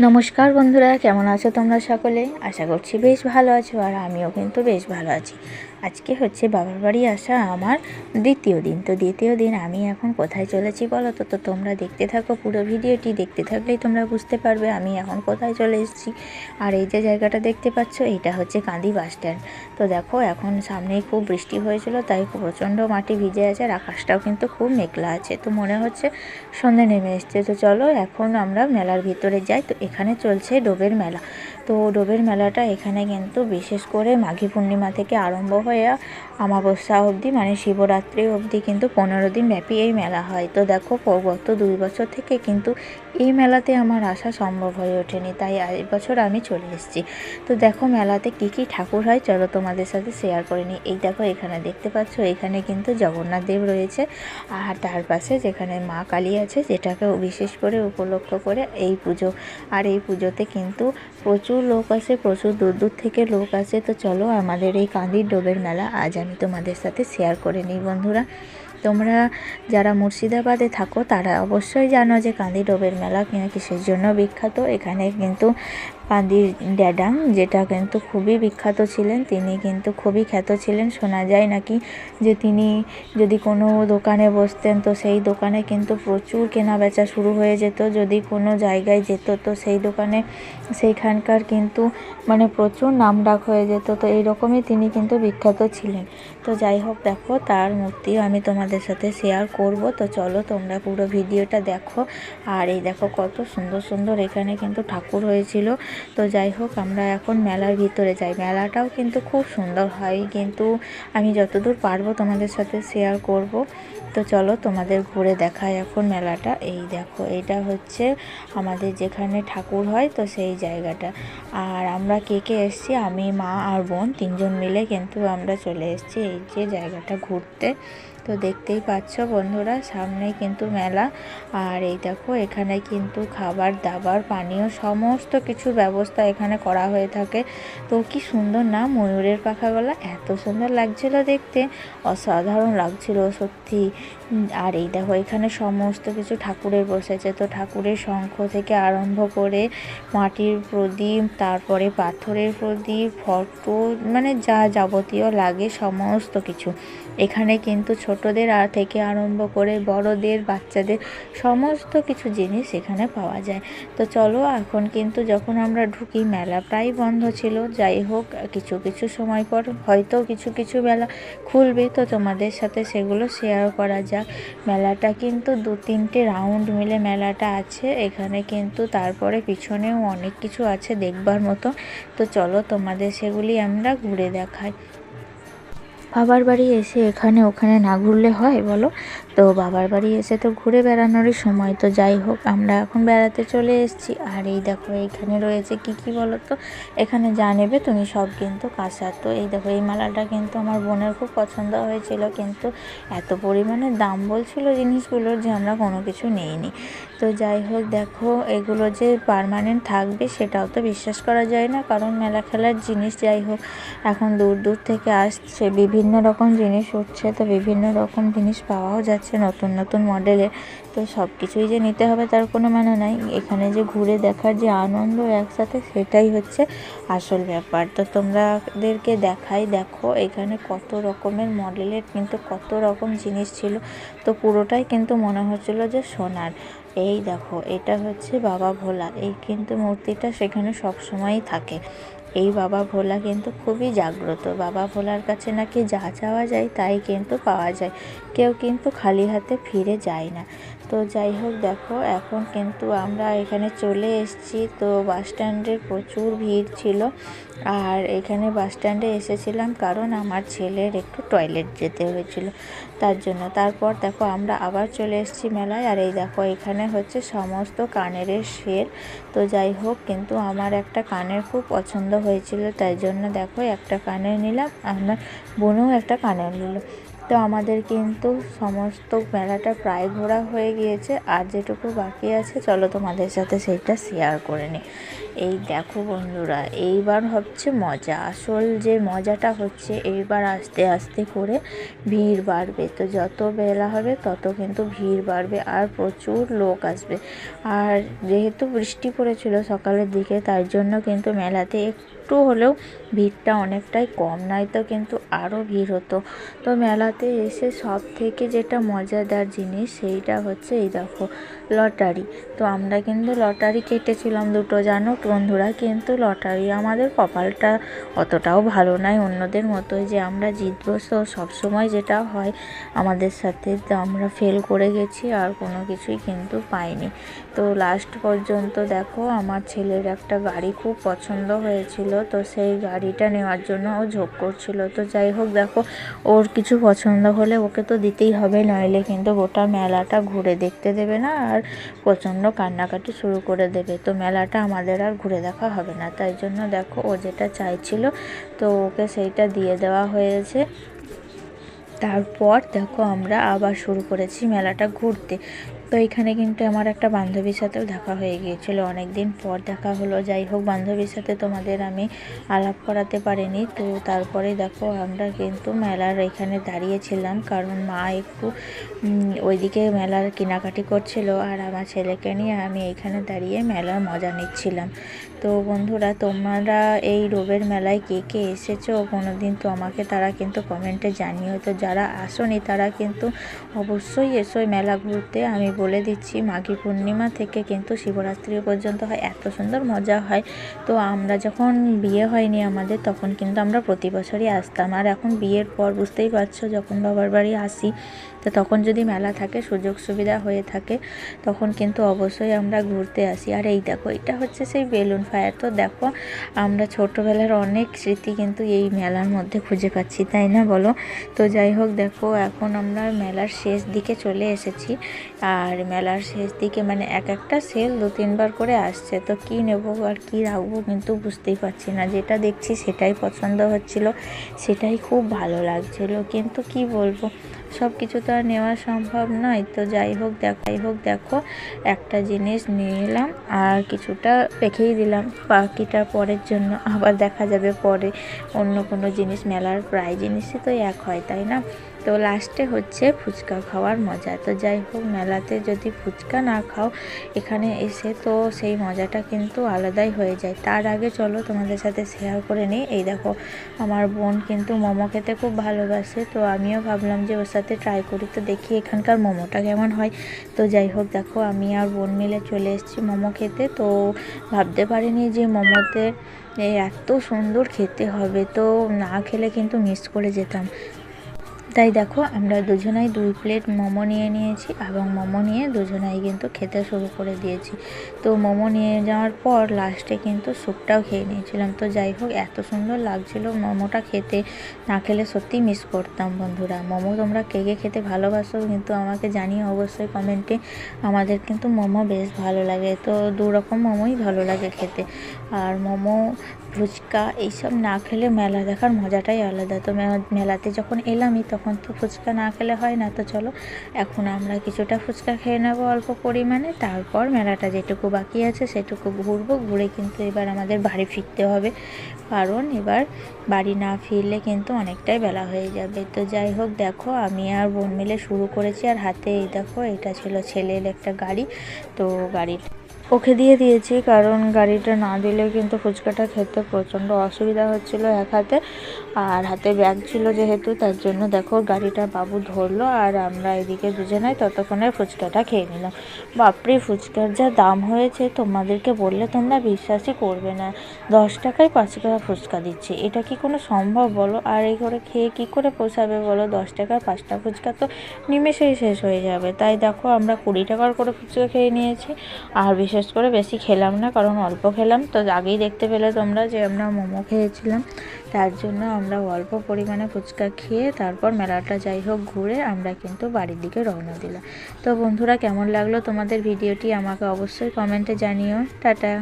নমস্কার বন্ধুরা, কেমন আছো তোমরা সকলে? আশা করছি বেশ ভালো আছো আর আমিও কিন্তু বেশ ভালো আছি। আজকে হচ্ছে বাবার বাড়ি আসা আমার দ্বিতীয় দিন। তো দ্বিতীয় দিন আমি এখন কোথায় চলেছি বলো তো? তো তোমরা দেখতে থাকো পুরো ভিডিওটি। দেখতে থাকলেই তোমরা বুঝতে পারবে আমি এখন কোথায় চলে এসেছি। আর এই যে জায়গাটা দেখতে পাচ্ছ, এটা হচ্ছে কাঁদি বাস স্ট্যান্ড। তো দেখো, এখন সামনেই খুব বৃষ্টি হয়েছিল, তাই প্রচণ্ড মাটি ভিজে আছে আর আকাশটাও কিন্তু খুব মেঘলা আছে। তো মনে হচ্ছে সন্ধে নেমে এসছে। তো চলো, এখন আমরা মেলার ভিতরে যাই। তো এখানে চলছে ডোবের মেলা। তো ডোবের মেলাটা এখানে কিন্তু বিশেষ করে মাঘী পূর্ণিমা থেকে আরম্ভ হয়ে অমাবস্যা অবধি মানে শিবরাত্রি অবধি কিন্তু পনেরো দিন ব্যাপী এই মেলা হয়। তো দেখো, গত দুই বছর থেকে কিন্তু এই মেলাতে আমার আসা সম্ভব হয়ে ওঠেনি, তাই এই বছর আমি চলে এসেছি। তো দেখো, মেলাতে কি কি ঠাকুর হয়, চলো তোমাদের সাথে শেয়ার করে নিই। এই দেখো, এখানে দেখতে পাচ্ছ, এখানে কিন্তু জগন্নাথ দেব রয়েছে, আর তার পাশে যেখানে মা কালী আছে যেটাকে বিশেষ করে উপলক্ষ করে এই পুজো। আর এই পুজোতে কিন্তু প্রচুর লোক আসে, প্রচুর দূর দূর থেকে লোক আসে। তো চলো আমাদের এই কাঁদির ডোবের মেলা আজ আমি তোমাদের সাথে শেয়ার করে নিই বন্ধুরা। তোমরা যারা মুর্শিদাবাদে থাকো, তারা অবশ্যই জানো যে কাঁদি ডোবের মেলা কিনা কিসের জন্য বিখ্যাত। এখানে কিন্তু কান্দির ড্যাডাং, যেটা কিন্তু খুবই বিখ্যাত ছিলেন, তিনি কিন্তু খুবই খ্যাত ছিলেন। শোনা যায় নাকি যে তিনি যদি কোনো দোকানে বসতেন, তো সেই দোকানে কিন্তু প্রচুর কেনা বেচা শুরু হয়ে যেত। যদি কোনো জায়গায় যেত, তো সেই দোকানে সেইখানকার কিন্তু মানে প্রচুর নামডাক হয়ে যেত। তো এইরকমই তিনি কিন্তু বিখ্যাত ছিলেন। তো যাই হোক, দেখো, তার মূর্তি আমি তোমাদের সাথে শেয়ার করব। তো চলো, তোমরা পুরো ভিডিওটা দেখো। আর এই দেখো, কত সুন্দর সুন্দর এখানে কিন্তু ঠাকুর হয়েছিল। তো যাই হোক, আমরা এখন মেলার ভিতরে যাই। মেলাটাও কিন্তু খুব সুন্দর হয়, কিন্তু আমি যতদূর পারব তোমাদের সাথে শেয়ার করব। তো চলো তোমাদের ঘুরে দেখায় এখন মেলাটা। এই দেখো, এটা হচ্ছে আমাদের যেখানে ঠাকুর হয় তো সেই জায়গাটা। আর আমরা কে কে এসছি? আমি, মা আর বোন, তিনজন মিলে কিন্তু আমরা চলে এসেছি এই যে জায়গাটা ঘুরতে। তো দেখতেই পাচ্ছ বন্ধুরা সামনে কিন্তু মেলা। আর এই দেখো, এখানে কিন্তু খাবার দাবার, পানীয় সমস্ত কিছুর ব্যবস্থা এখানে করা হয়ে থাকে। তো কি সুন্দর না, ময়ূরের পাখা গলা এত সুন্দর লাগছিল দেখতে। অসাধারণ লাগছিল সত্যি। আর এই দেখো, এখানে সমস্ত কিছু ঠাকুরের বসেছে। তো ঠাকুরের শঙ্খ থেকে আরম্ভ করে মাটির প্রদীপ, তারপরে পাথরের প্রদীপ, ফটো মানে যা যাবতীয় লাগে সমস্ত কিছু। এখানে কিন্তু ছোটদের আর থেকে আরম্ভ করে বড়দের, বাচ্চাদের সমস্ত কিছু জিনিস এখানে পাওয়া যায়। তো চলো, এখন কিন্তু যখন আমরা ঢুকি, মেলা প্রায় বন্ধ ছিল। যাই হোক, কিছু কিছু সময় পর হয়তো কিছু কিছু মেলা খুলবে। তো তোমাদের সাথে সেগুলো শেয়ার করা যাক। মেলাটা কিন্তু দু তিনটে রাউন্ড মিলে মেলাটা আছে। এখানে কিন্তু তারপরে পিছনেও অনেক কিছু আছে দেখবার মতো। তো চলো তোমাদের সেগুলি আমরা ঘুরে দেখাই। বাবার বাড়ি এসে এখানে ওখানে না ঘুরলে হয় বলো? তো বাবার বাড়ি এসে তো ঘুরে বেড়ানোরই সময়। তো যাই হোক, আমরা এখন বেড়াতে চলে এসেছি। আর এই দেখো এইখানে রয়েছে কি কি বলো তো? এখানে যা নেবে তুমি সব কিন্তু কাঁসা তো এই দেখো, এই মালাটা কিন্তু আমার বোনের খুব পছন্দ হয়েছিল। কিন্তু এত পরিমাণে দাম বলছিল জিনিসগুলোর যে আমরা কোনো কিছু নিইনি। তো যাই হোক, দেখো, এগুলো যে পার্মানেন্ট থাকবে সেটাও তো বিশ্বাস করা যায় না। কারণ মেলা খেলার জিনিস যাই হোক, এখন দূর দূর থেকে আসছে, বিভিন্ন রকম জিনিস উঠছে। তো বিভিন্ন রকম জিনিস পাওয়াও যাচ্ছে। নতুন নতুন মডেলের তো সব কিছুই যে নিতে হবে তার কোনো মানে নাই। এখানে যে ঘুরে দেখার যে আনন্দ একসাথে সেটাই হচ্ছে আসল ব্যাপার। তো তোমরাদেরকে দেখাই, দেখো, এখানে কত রকমের মডেলের কিন্তু কত রকম জিনিস ছিল। তো পুরোটাই কিন্তু মনে হচ্ছিল যে সোনার। এই দেখো, এটা হচ্ছে বাবা ভোলা। এই কিন্তু মূর্তিটা সেখানে সবসময়ই থাকে। এই বাবা ভোলা কিন্তু খুবই জাগ্রত। বাবা ভোলার কাছে নাকি যা চাওয়া যায় তাই কিন্তু পাওয়া যায়। কেউ কিন্তু খালি হাতে ফিরে যায় না। তো যাই হোক, দেখো, এখন কিন্তু আমরা এখানে চলে এসেছি। তো বাস স্ট্যান্ডের প্রচুর ভিড় ছিল। আর এখানে বাস স্ট্যান্ডে এসেছিলাম কারণ আমার ছেলের একটু টয়লেট যেতে হয়েছিল। তার জন্য। তারপর দেখো, আমরা আবার চলে এসেছি মেলায়। আর এই দেখো, এখানে হচ্ছে সমস্ত কানের সেল তো যাই হোক, কিন্তু আমার একটা কানের খুব পছন্দ হয়েছিল। তাই জন্য দেখো, একটা কানের নিলাম। আমার বোনও একটা কানের নিল। তো আমাদের কিন্তু সমস্ত মেলাটা প্রায় ঘোরা হয়ে গিয়েছে, আর যেটুকু বাকি আছে, চলো তোমাদের সাথে সেইটা শেয়ার করে নিই। এই দেখো বন্ধুরা, এইবার হচ্ছে মজা। আসল যে মজাটা হচ্ছে, এইবার আস্তে আস্তে করে ভিড় বাড়বে। তো যত বেলা হবে, তত কিন্তু ভিড় বাড়বে, আর প্রচুর লোক আসবে। আর যেহেতু বৃষ্টি পড়েছিল সকালের দিকে, তাই জন্য কিন্তু মেলাতে একটু হলেও ভিড়টা অনেকটাই কম, নয়তো কিন্তু আরও ভিড় হতো। তো মেলাতে এসে সব থেকে যেটা মজাদার জিনিস সেইটা হচ্ছে এই দেখো, লটারি। তো আমরা কিন্তু লটারি কেটেছিলাম দুটো, জানো? বন্ধুরা কিন্তু লটারি আমাদের কপালটা অতটাও ভালো নয়, অন্যদের মতোই যে আমরা জিতবো। তো সবসময় যেটা হয়, আমাদের সাথে তো আমরা ফেল করে গেছি, আর কোনো কিছুই কিন্তু পাইনি। তো লাস্ট পর্যন্ত দেখো, আমার ছেলের একটা গাড়ি খুব পছন্দ হয়েছিল। তো সেই গাড়িটা নেওয়ার জন্য ও ঝোঁক করছিল। তো যাই হোক, দেখো, ওর কিছু পছন্দ হলে ওকে তো দিতেই হবে, নইলে কিন্তু গোটা মেলাটা ঘুরে দেখতে দেবে না আর প্রচণ্ড কান্নাকাটি শুরু করে দেবে। তো মেলাটা আমাদের আর ঘুরে দেখা হবে না। তাই জন্য দেখো, ও যেটা চাইছিল, তো ওকে সেইটা দিয়ে দেওয়া হয়েছে। তারপর দেখো, আমরা আবার শুরু করেছি মেলাটা ঘুরতে। তো এখানে কিন্তু আমার একটা বান্ধবীর সাথেও দেখা হয়ে গিয়েছিল। অনেক দিন পর দেখা হলো। যাই হোক, বান্ধবীর সাথে তোমাদের আমি আলাপ করাতে পারিনি। তো তারপরে দেখো, আমরা কিন্তু মেলার এখানে দাঁড়িয়েছিলাম। কারণ মা একটু ওইদিকে মেলার কেনাকাটি করছিল। আর আমার ছেলেকে নিয়ে আমি এখানে দাঁড়িয়ে মেলার মজা নিচ্ছিলাম। তো বন্ধুরা, তোমরা এই রোবের মেলায় কে কে এসেছ? কোনো দিন তো আমাকে তারা কিন্তু কমেন্টে জানিও। তো যারা আসনি, তারা কিন্তু অবশ্যই এসো মেলা ঘুরতে। আমি বলে দিচ্ছি, মাঘী পূর্ণিমা থেকে কিন্তু শিবরাত্রি পর্যন্ত হয়। এত সুন্দর মজা হয়। তো আমরা যখন বিয়ে হয়নি আমাদের, তখন কিন্তু আমরা প্রতি বছরই আসতাম। আর এখন বিয়ের পর বুঝতেই পারছ, যখন বাবার বাড়ি আসি, তো তখন যদি মেলা থাকে, সুযোগ সুবিধা হয়ে থাকে, তখন কিন্তু অবশ্যই আমরা ঘুরতে আসি। আর এই দেখো, এটা হচ্ছে সেই বেলুন ফায়ার তো দেখো, আমরা ছোটোবেলার অনেক স্মৃতি কিন্তু এই মেলার মধ্যে খুঁজে পাচ্ছি, তাই না বলো? তো যাই হোক, দেখো, এখন আমরা মেলার শেষ দিকে চলে এসেছি। আর মেলার শেষ দিকে মানে এক একটা সেল দু তিনবার করে আসছে। তো কি নেব আর কি রাখব কিন্তু বুঝতেই পারছি না। যেটা দেখছি সেটাই পছন্দ হচ্ছিল, সেটাই খুব ভালো লাগছিল। কিন্তু কি বলব সব কিছু তো আর নেওয়া সম্ভব নয়। তো যাই হোক দেখাই হোক, দেখো, একটা জিনিস নিয়ে এলাম আর কিছুটা রেখেই দিলাম। বাকিটা পরের জন্য আবার দেখা যাবে পরে অন্য কোনো জিনিস, মেলার প্রায় জিনিসই তো এক হয়, তাই না? তো লাস্টে হচ্ছে ফুচকা খাওয়ার মজা। তো যাই হোক, মেলাতে যদি ফুচকা না খাও, এখানে এসে তো সেই মজাটা কিন্তু আলাদাই হয়ে যায়। তার আগে চলো তোমাদের সাথে শেয়ার করে নিই। এই দেখো, আমার বোন কিন্তু মোমো খেতে খুব ভালোবাসে। তো আমিও ভাবলাম যে ওর সাথে ট্রাই করি। তো দেখি এখানকার মোমোটা কেমন হয়। তো যাই হোক, দেখো, আমি আর বোন মিলে চলে এসেছি মোমো খেতে। তো ভাবতে পারিনি যে মোমোতে এত সুন্দর খেতে হবে। তো না খেলে কিন্তু মিস করে যেতাম। তাই দেখো, আমরা দুজনাই দুই প্লেট মোমো নিয়ে নিয়েছি এবং মোমো নিয়ে দুজনাই কিন্তু খেতে শুরু করে দিয়েছি। তো মোমো নিয়ে যাওয়ার পর লাস্টে কিন্তু স্যুপটাও খেয়ে নিয়েছিলাম। তো যাই হোক, এত সুন্দর লাগছিল মোমোটা খেতে। না খেলে সত্যিই মিস করতাম বন্ধুরা। মোমো তোমরা কে কে খেতে ভালোবাসো কিন্তু আমাকে জানিয়ে অবশ্যই কমেন্টে আমাদের কিন্তু মোমো বেশ ভালো লাগে। তো দু রকম মোমোই ভালো লাগে খেতে। আর মোমো, ফুচকা এইসব না খেলে মেলা দেখার মজাটাই আলাদা। তো মেলাতে যখন এলামই তখন তো ফুচকা না খেলে হয় না। তো চলো, এখন আমরা কিছুটা ফুচকা খেয়ে নেব অল্প পরিমাণে। তারপর মেলাটা যেটুকু বাকি আছে সেটুকু ঘুরবো। ঘুরে কিন্তু এবার আমাদের বাড়ি ফিরতে হবে। কারণ এবার বাড়ি না ফিরলে কিন্তু অনেকটাই বেলা হয়ে যাবে। তো যাই হোক, দেখো আমি আর বোন মিলে শুরু করেছি। আর হাতে এই দেখো, এটা ছিল ছেলের একটা গাড়ি। তো গাড়িটা ওকে দিয়ে দিয়েছি, কারণ গাড়িটা না দিলে কিন্তু ফুচকাটা খেতে প্রচণ্ড অসুবিধা হচ্ছিল এক হাতে। আর হাতে ব্যাগ ছিল যেহেতু, তার জন্য দেখো গাড়িটা বাবু ধরলো আর আমরা এদিকে দুজনাই ততক্ষণে ফুচকাটা খেয়ে নিলাম। বাপরে, ফুচকার যা দাম হয়েছে তোমাদেরকে বললে তোমরা বিশ্বাসই করবে না। দশ টাকায় পাঁচ টাকা ফুচকা দিচ্ছে। এটা কি কোনো সম্ভব বলো? আর এই করে খেয়ে কি করে পোষাবে বলো? দশ টাকার পাঁচটা ফুচকা তো নিমেষেই শেষ হয়ে যাবে। তাই দেখো আমরা কুড়ি টাকার করে ফুচকা খেয়ে নিয়েছি। আর বিশেষ করে বেশি খেলাম না, কারণ অল্প খেলাম। তো আগেই দেখতে পেলে তোমরা যে আমরা মোমো খেয়েছিলাম। তার জন্য আমরা অল্প পরিমাণে ফুচকা খেয়ে তারপর মেলাটা যাই হোক ঘুরে আমরা কিন্তু বাড়ির দিকে রওনা দিলাম। তো বন্ধুরা, কেমন লাগল তোমাদের ভিডিওটি আমাকে অবশ্যই কমেন্টে জানিও। টাটা।